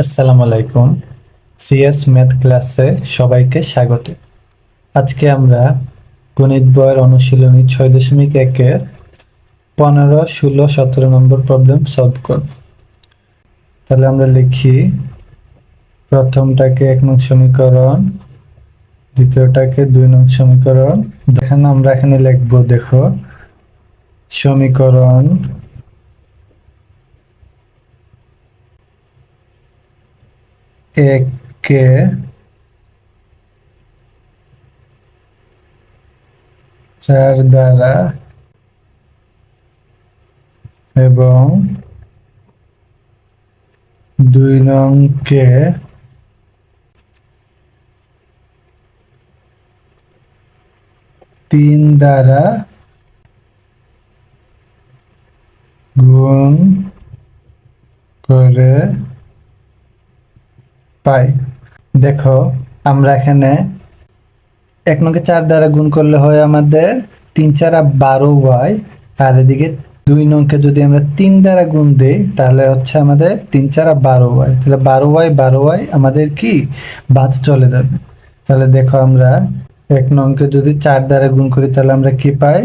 আসসালামু আলাইকুম। CS math ক্লাসে সবাইকে স্বাগত। আজকে আমরা গণিত বইয়ের অনুশীলনী ছয় দশমিক একের পনেরো, ষোলো, সতেরো নম্বর প্রবলেম সলভ করব। তাহলে আমরা লিখি, প্রথমটাকে এক নং সমীকরণ, দ্বিতীয়টাকে দুই নং সমীকরণ। দেখেন, আমরা এখানে লিখব, দেখো, সমীকরণ এককে চার দ্বারা এবং দুই নংকে তিন দ্বারা গুণ করে পাই। দেখো, আমরা এখানে এক নঙ্কে চার দ্বারা গুণ করলে হয় আমাদের তিন চারা বারো ওয়াই, আর এদিকে দুই নংকে যদি আমরা তিন দ্বারা গুণ দিই, তাহলে হচ্ছে আমাদের তিন চারা বারো ওয়াই। তাহলে বারো ওয়াই বারো ওয়াই আমাদের কি? বাদ চলে যাবে। তাহলে দেখো আমরা এক নংকে যদি চার দ্বারা গুণ করি, তাহলে আমরা কি পাই?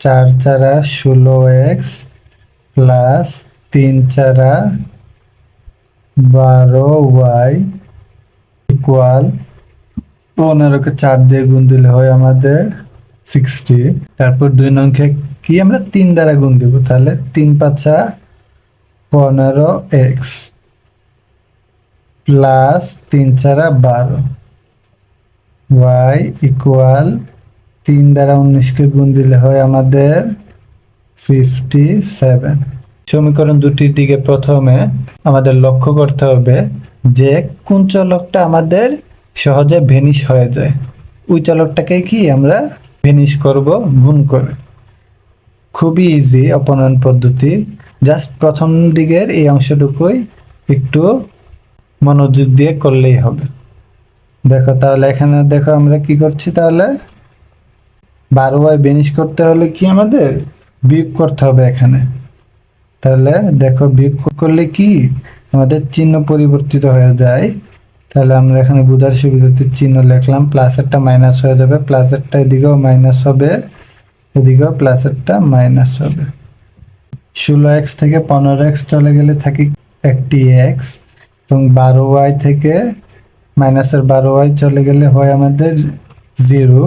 চার চারা ষোলো এক্স প্লাস তিন চারা বারো ওয়াই ইকুয়াল পনেরোকে চার দিয়ে গুণ দিলে হয় আমাদের সিক্সটি তারপর দুই নংকে কি আমরা তিন দ্বারা গুণ দিব? তাহলে তিন পাঁচা পনেরো এক্স প্লাস তিন চারা বারো। ওয়াই ইকুয়াল তিন দ্বারা উনিশকে গুণ দিলে হয় আমাদের ফিফটি সেভেন সমীকরণ দুটির দিকে প্রথমে আমাদের লক্ষ্য করতে হবে যে কোন চলকটা আমাদের সহজে ভেনিশ হয়ে যায়। ওই চলকটাকে কি আমরা ভেনিশ করব, গুণ করে। খুবই ইজি অপনয়ন পদ্ধতি। জাস্ট প্রথম দিকের এই অংশটুকুই একটু মনোযোগ দিয়ে করলেই হবে। দেখো তাহলে এখানে দেখো আমরা কি করছি তাহলে? বারো বেনিশ করতে হলে কি আমাদের বিয়োগ করতে হবে এখানে। তাহলে দেখো বিয়োগ করলে কি? আমাদের চিহ্ন পরিবর্তিত হয়ে যায়। তাহলে আমরা এখানে বুধার সুবিধাতে চিহ্ন লিখলাম প্লাসেরটা মাইনাস হয়ে যাবে প্লাসেরটা এদিকেও মাইনাস হবে, এদিকেও প্লাসেরটা মাইনাস হবে। ষোলো এক্স থেকে পনেরো এক্স চলে গেলে থাকি একটি এক্স এবং বারো ওয়াই থেকে মাইনাসের বারো ওয়াই চলে গেলে হয় আমাদের জিরো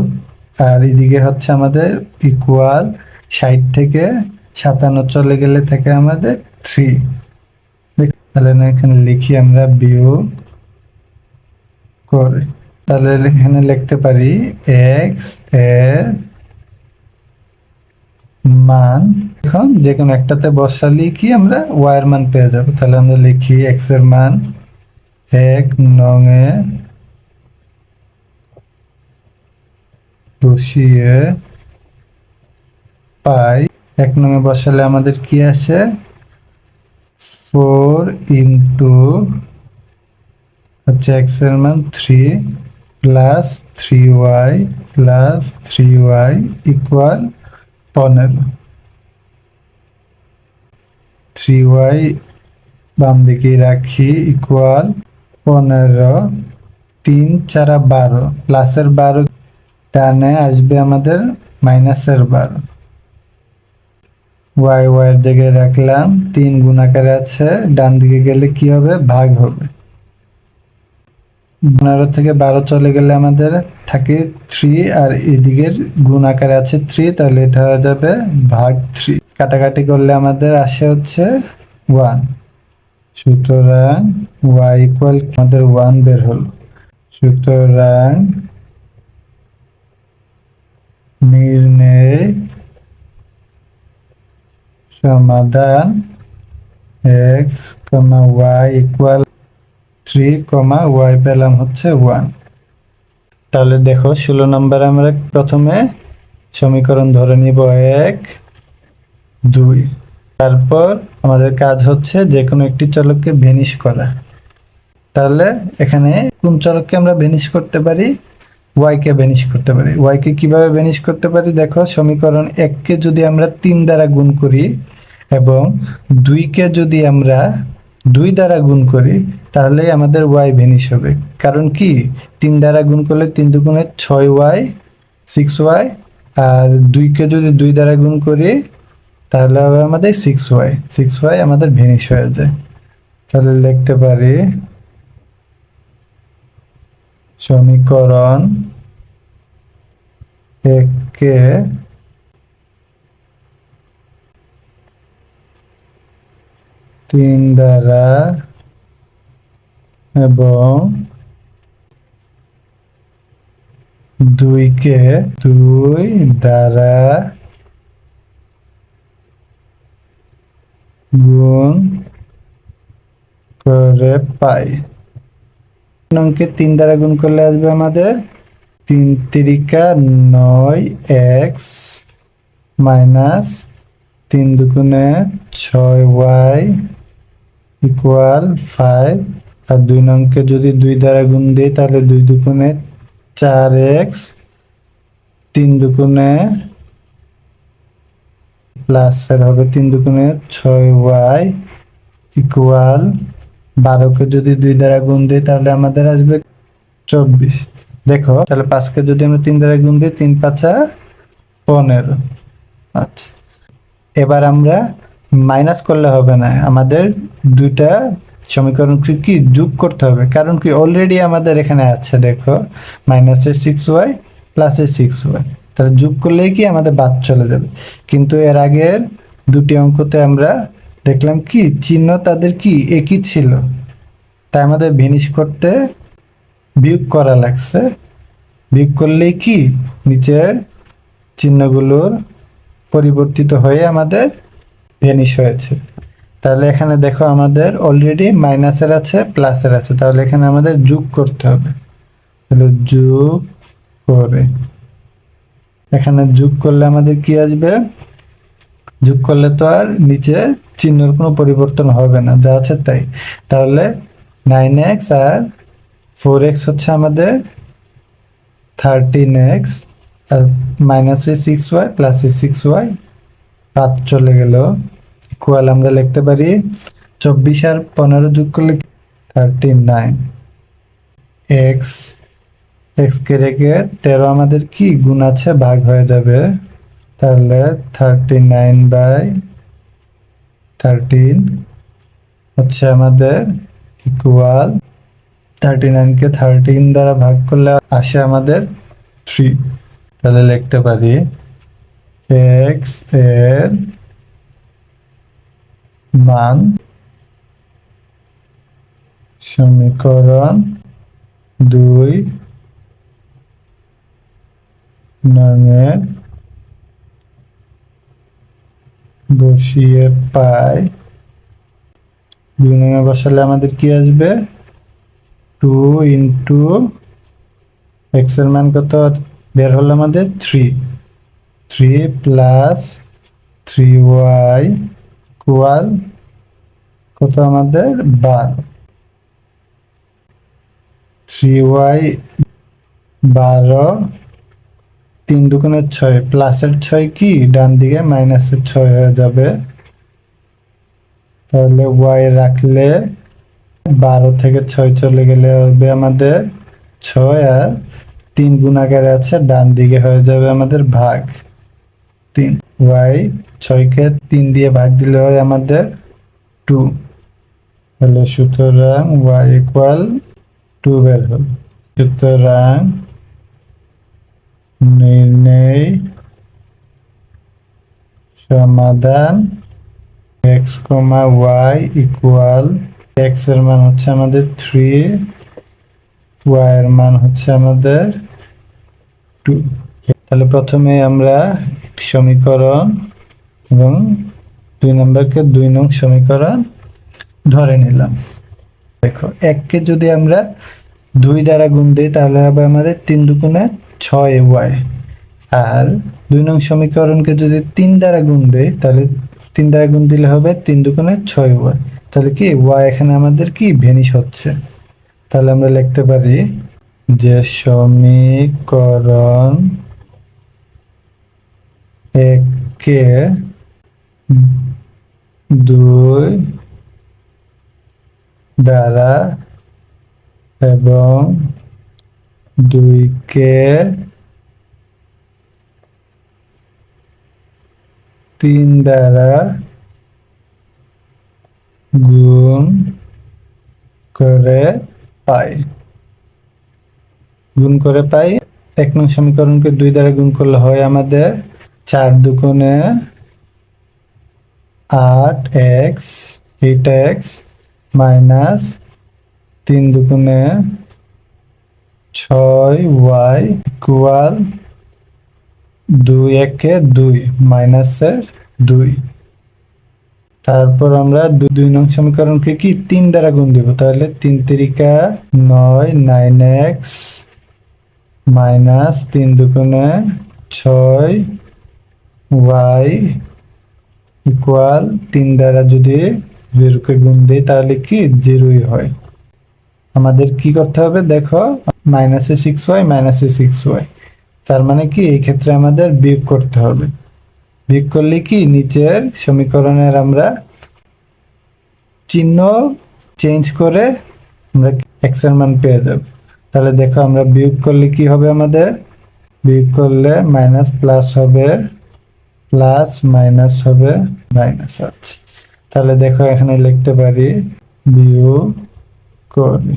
আর এদিকে হচ্ছে আমাদের ইকুয়াল ষাট থেকে সাতান্ন চলে গেলে থাকে আমাদের থ্রি তাহলে এখানে লিখি আমরা বিয়োগ করে। তাহলে এখানে লিখতে পারি এক্সের মান। এখন যে কোনো একটাতে বসালি কি আমরা ওয়ার মান পেয়ে যাব। তাহলে আমরা লিখি এক্সের মান এক নং এ বসিয়ে পাই। এক নঙে বসালে আমাদের কি আসে ফোর ইন্টু হচ্ছে এক্সের মান three plus three y plus three y equal পনেরো। থ্রি ওয়াই বাম দিকে রাখি, ইকুয়াল পনেরো, তিন চারা বারো, প্লাসের বারো ডানে আসবে আমাদের মাইনাসের বারো। ওয়াই ওয়াইয়ের দিকে রাখলাম, তিন গুণ আকারে আছে, ডান দিকে গেলে কি হবে? ভাগ হবে। পনেরো থেকে বারো চলে গেলে আমাদের থাকে থ্রি আর এদিকের গুণ আকারে আছে থ্রি তাহলে এটা হয়ে যাবে ভাগ থ্রি কাটাকাটি করলে আমাদের আসে হচ্ছে ওয়ান সুতরাং ওয়াই ইকুয়াল আমাদের ওয়ান বের হলো। সুতরাং নির্ণয় সমাধান x comma y equal three comma y পেলাম হচ্ছে ওয়ান তাহলে দেখো ষোলো নম্বরে আমরা প্রথমে সমীকরণ ধরে নিব এক, দুই। তারপর আমাদের কাজ হচ্ছে যে কোনো একটি চলককে ভেনিশ করা। তাহলে এখানে কোন চলককে আমরা ভেনিশ করতে পারি? ওয়াইকে ভেনিশ করতে পারি। ওয়াইকে কীভাবে ভেনিশ করতে পারি? দেখো, সমীকরণ এককে যদি আমরা তিন দ্বারা গুণ করি এবং দুইকে যদি আমরা দুই দ্বারা গুণ করি, তাহলে আমাদের ওয়াই ভেনিশ হবে। কারণ কি? তিন দ্বারা গুণ করলে তিন দুগুণে ছয় ওয়াই সিক্স ওয়াই আর দুইকে যদি দুই দ্বারা গুণ করি, তাহলে হবে আমাদের সিক্স ওয়াই সিক্স ওয়াই আমাদের ভেনিশ হয়ে যায়। তাহলে লিখতে পারি সমীকরণ এককে তিন দ্বারা এবং দুইকে দুই দ্বারা গুণ করে পাই। অঙ্কে তিন দ্বারা গুণ করলে আসবে আমাদের তিন তিরিকা নয় এক্স মাইনাস তিন দুগুণে ছয় ওয়াই ইকুয়াল ফাইভ। আর দুই নংকে যদি দুই দ্বারা গুণ দিই, তাহলে দুই দুগুণে চার এক্স, তিন দুগুণে প্লাসের হবে তিন দুগুণে ছয় ওয়াই ইকুয়াল বারোকে যদি দুই দ্বারা গুণ দিই, তাহলে আমাদের আসবে চব্বিশ। দেখো, তাহলে পাঁচকে যদি আমরা তিন দ্বারা গুণ দিই, তিন পাঁচা পনেরো। আচ্ছা। এবার আমরা মাইনাস করলে হবে না। আমাদের দুইটা সমীকরণ কি যোগ করতে হবে। কারণ কি অলরেডি আমাদের এখানে আছে, দেখো মাইনাসের সিক্স ওয়াই প্লাসের সিক্স ওয়াই তাহলে যোগ করলেই কি আমাদের বাদ চলে যাবে। কিন্তু এর আগের দুটি অঙ্কতে আমরা দেখলাম কি, চিহ্ন তাদের কি একই ছিল। তাই আমাদের ভিনিশ করতে বিয়োগ করা লাগছে। বিয়োগ করলেই কি, নিচের চিহ্নগুলোর পরিবর্তিত হয়ে আমাদের ভেনিশ হয়েছে। তাহলে এখানে দেখো আমাদের অলরেডি মাইনাসের আছে প্লাসের আছে। তাহলে এখানে আমাদের যোগ করতে হবে। তাহলে যোগ করে, এখানে যোগ করলে আমাদের কি আসবে? যোগ করলে তো আর নিচে চিহ্নের কোনো পরিবর্তন হবে না, যা আছে তাই। তাহলে নাইন এক্স আর ফোর এক্স হচ্ছে আমাদের থার্টিন এক্স আর মাইনাসে সিক্স ওয়াই প্লাসে সিক্স ওয়াই বাদ চলে গেল। ইকুয়াল আমরা লিখতে পারি চব্বিশ আর পনেরো যোগ করলে থার্টি নাইন এক্স এক্সকে রেখে তেরো আমাদের কি? গুণ আছে, ভাগ হয়ে যাবে তাহলে থার্টি নাইন বাই থার্টিন হচ্ছে আমাদের ইকুয়াল থার্টি নাইনকে থার্টিন দ্বারা ভাগ করলে আসে আমাদের থ্রি তাহলে লিখতে পারি এক্সের মান সমীকরণ দুই নঙে বসিয়ে পাই। দুই নঙে বসালে আমাদের কি আসবে? টু ইন্টু এক্সের মান কত? বের হলো আমাদের three three plus three y equal কত আমাদের? বারো। থ্রি ওয়াই বারো তিন দুগুণের ছয়, প্লাসের ছয় কি? ডান দিকে মাইনাসের ছয় হয়ে যাবে। তাহলে ওয়াই রাখলে বারো থেকে ছয় চলে গেলে হবে আমাদের ছয়, আর তিন গুণাগারে আছে, ডান দিকে হয়ে যাবে আমাদের ভাগ তিন। ওয়াই ছয়কে তিন দিয়ে ভাগ দিলে হয় আমাদের টু তাহলে সুতরাং ওয়াই ইকুয়াল টু বের হল সুতরাং নির্ণয় সমাধান এক্স কমা ওয়াই ইকুয়াল এক্সের মান হচ্ছে আমাদের থ্রি ওয়াই এর মান হচ্ছে আমাদের টু তাহলে প্রথমে আমরা সমীকরণ এবং দুই নম্বরকে দুই নং সমীকরণ ধরে নিলাম। দেখো, এককে যদি আমরা দুই দ্বারা গুণ দিই, তাহলে হবে আমাদের তিন দুগুণে ছয় ওয়াই আর দুই নং সমীকরণকে যদি তিন দ্বারা গুণ দেই তাহলে তিন দ্বারা গুণ দিলে হবে তিন দুগুণে ছয় ওয়াই তাহলে কি ওয়াই এখানে আমাদের কি ভেনিশ হচ্ছে? তাহলে আমরা লিখতে পারি যে সমীকরণ একে দুই দ্বারা এবং দুইকে তিন দ্বারা গুণ করে পাই। গুণ করে পাই, এক নং সমীকরণকে দুই দ্বারা গুণ করলে হয় আমাদের চার দুগুণে আট এক্স, এইট এক্স, মাইনাস তিন দুগুণে ছয় ওয়াই ইকুয়াল দুই একে দুই মাইনাসের দুই। তারপর আমরা দুই দুই নং সমীকরণকে কি তিন দ্বারা গুণ দিব? তাহলে তিন তিরিকা নয় নাইন এক্স মাইনাস তিন দুগুণে ছয় ওয়াই ইকুয়াল তিন দ্বারা যদি জিরোকে গুণ দিই, তাহলে কি জিরোই হয়। আমাদের কি করতে হবে? দেখো মাইনাসে সিক্স ওয়াই মাইনাসে সিক্স ওয়াই তার মানে কি? এই ক্ষেত্রে আমাদের বিয়োগ করতে হবে। বিয়োগ করলে কি? নিচের সমীকরণের আমরা চিহ্ন চেঞ্জ করে আমরা এক্সের মান পেয়ে যাব। তাহলে দেখো, আমরা বিয়োগ করলে কি হবে আমাদের? বিয়োগ করলে মাইনাস প্লাস হবে প্লাস মাইনাস হবে মাইনাস আছে তাহলে দেখো, এখানে লিখতে পারি বিয়োগ করি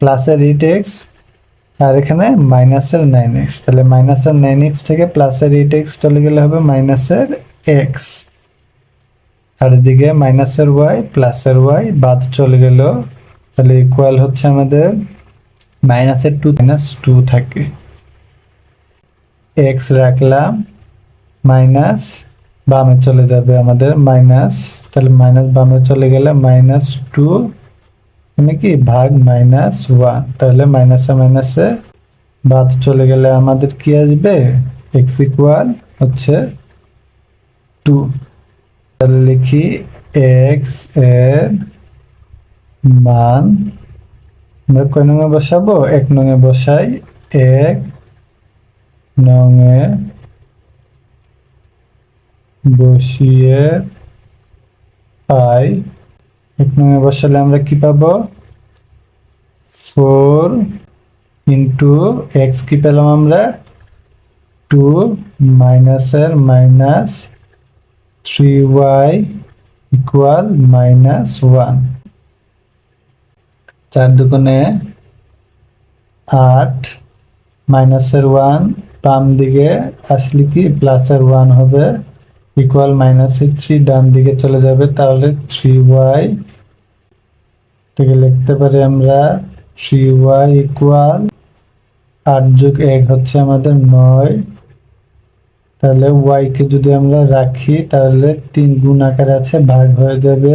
প্লাসের এইট এক্স আর এখানে মাইনাসের নাইন এক্স তাহলে মাইনাসের নাইন এক্স থেকে প্লাসের এইট এক্স চলে গেলে হবে মাইনাসের এক্স আর এদিকে মাইনাসের ওয়াই প্লাসের ওয়াই বাদ চলে গেল। তাহলে ইকুয়াল হচ্ছে আমাদের মাইনাসের টু মাইনাস টু থাকে। এক্স রাখলাম মাইনাস বামে চলে যাবে আমাদের মাইনাস তাহলে মাইনাস বামে চলে গেলে মাইনাস টু মানে কি? ভাগ মাইনাস ওয়ান তাহলে মাইনাসে মাইনাসে বাদ চলে গেলে আমাদের কি আসবে? এক্স ইকুয়াল হচ্ছে টু তাহলে লিখি এক্সের মান। আমরা কয় নঙে বসাবো? এক নঙে বসাই এক নঙে বসিয়ে পাই এক নঙে বসালে আমরা কি পাবো? ফোর ইন্টু এক্স কি পেলাম আমরা? টু মাইনাসের minus three y equal minus one. চার দুগুণে আট মাইনাসের ওয়ান, বাম দিকে আসলে কি প্লাসের ওয়ান হবে, ইকুয়াল মাইনাসের থ্রি, ডান দিকে চলে যাবে, তাহলে থ্রি ওয়াই থেকে লিখতে পারি আমরা থ্রি ওয়াই ইকুয়াল আট যোগ এক হচ্ছে আমাদের নয়। তাহলে ওয়াই কে যদি আমরা রাখি, তাহলে তিন গুণ আকারে আছে, ভাগ হয়ে যাবে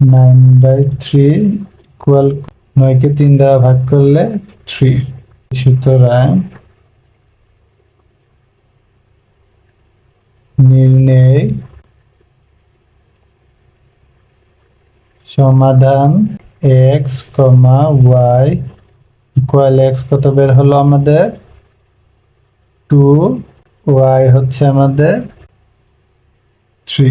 নাইন বাই থ্রি ইকুয়াল নয়কে তিন দ্বারা ভাগ করলে থ্রি সুতরাং নির্ণয় সমাধান x comma y equal x কত বের হলো আমাদের? টু ওয়াই হচ্ছে আমাদের থ্রি